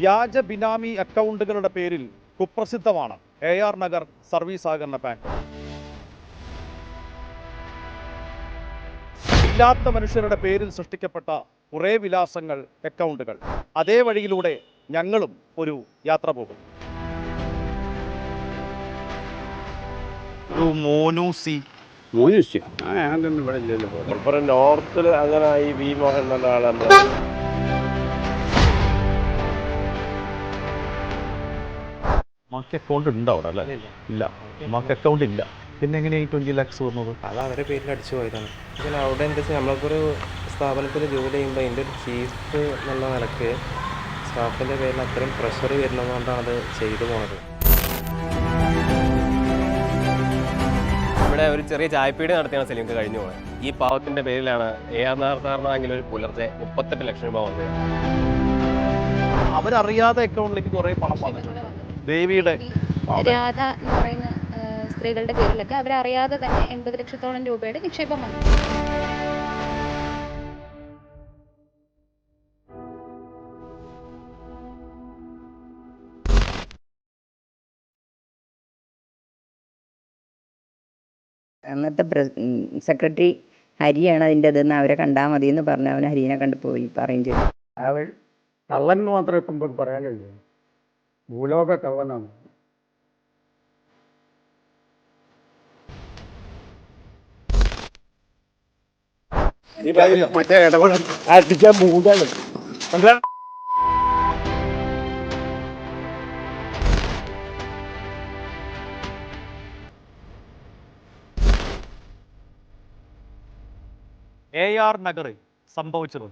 വ്യാജ ബിനാമി അക്കൗണ്ടുകളുടെ പേരിൽ കുപ്രസിദ്ധമാണ് എ ആർ നഗർ സർവീസ് സഹകരണ ബാങ്ക്. ഇല്ലാത്ത മനുഷ്യരുടെ പേരിൽ സൃഷ്ടിക്കപ്പെട്ട കുറേ വിലാസങ്ങൾ അക്കൗണ്ടുകൾ. അതേ വഴിയിലൂടെ ഞങ്ങളും ഒരു യാത്ര പോകും. ഒരു മോനു സി. മോനിഷ്യ ആ അതൊന്നും ഇവിടെ ഇല്ലല്ലോ. നോർത്തിൽ അങ്ങനെ ഈ വി മോഹൻ എന്ന ആളെന്താ മാർക്ക് അക്കൗണ്ട് ഉണ്ടോ അവിടെ അല്ലേ? ഇല്ല. മാർക്ക് അക്കൗണ്ട് ഇല്ല. പിന്നെ എങ്ങനെയാണ് ഈ ട്വന്റി ലാക്സ് വന്നത്? അത് അവരുടെ പേരിൽ അടിച്ചു പോയതാണ്. പിന്നെ അവിടെ എന്താ വെച്ചാൽ നമ്മളിപ്പോൾ ഒരു സ്ഥാപനത്തിൽ ജോലി ചെയ്യുമ്പോൾ അതിന്റെ ഒരു ചീഫ് എന്നുള്ള നിലയ്ക്ക് സ്റ്റാഫിന്റെ പേരിൽ അത്രയും പ്രഷർ വരുന്നതുകൊണ്ടാണ് അത് ചെയ്തു പോണത്. ഇവിടെ ഒരു ചെറിയ ചായപ്പീട് നടത്തിയാണ് സലീംക്ക് കഴിഞ്ഞു പോകുന്നത് ഈ പാവത്തിന്റെ പേരിലാണ് എ ആർ നാർത്താറിനാണെങ്കിൽ ഒരു പുലർച്ചെ മുപ്പത്തെട്ട് ലക്ഷം രൂപ വന്നത്. അവരറിയാതെ അക്കൗണ്ടിലേക്ക് കുറേ പണം വന്നിട്ടുണ്ട്. ദേവിയുടെ രാധ എന്ന് പറയുന്ന സ്ത്രീകളുടെ പേരിലൊക്കെ അവരറിയാതെ തന്നെ എൺപത് ലക്ഷത്തോളം രൂപയുടെ നിക്ഷേപം വന്നു. അന്നത്തെ സെക്രട്ടറി ഹരിയാണ് അതിന്റെ ഇതെന്ന് അവരെ കണ്ടാൽ മതി എന്ന് പറഞ്ഞ് അവൻ ഹരിനെ കണ്ട് പോയി പറയും ചെയ്തു. അവൾ കള്ളൻ മാത്രമേ ഇപ്പം പറയാൻ കഴിയൂ. ഭൂലോക കവനം മറ്റേ ഇടപെടൽ അടിച്ച മൂടാണ് എ ആർ നഗറിൽ സംഭവിച്ചത്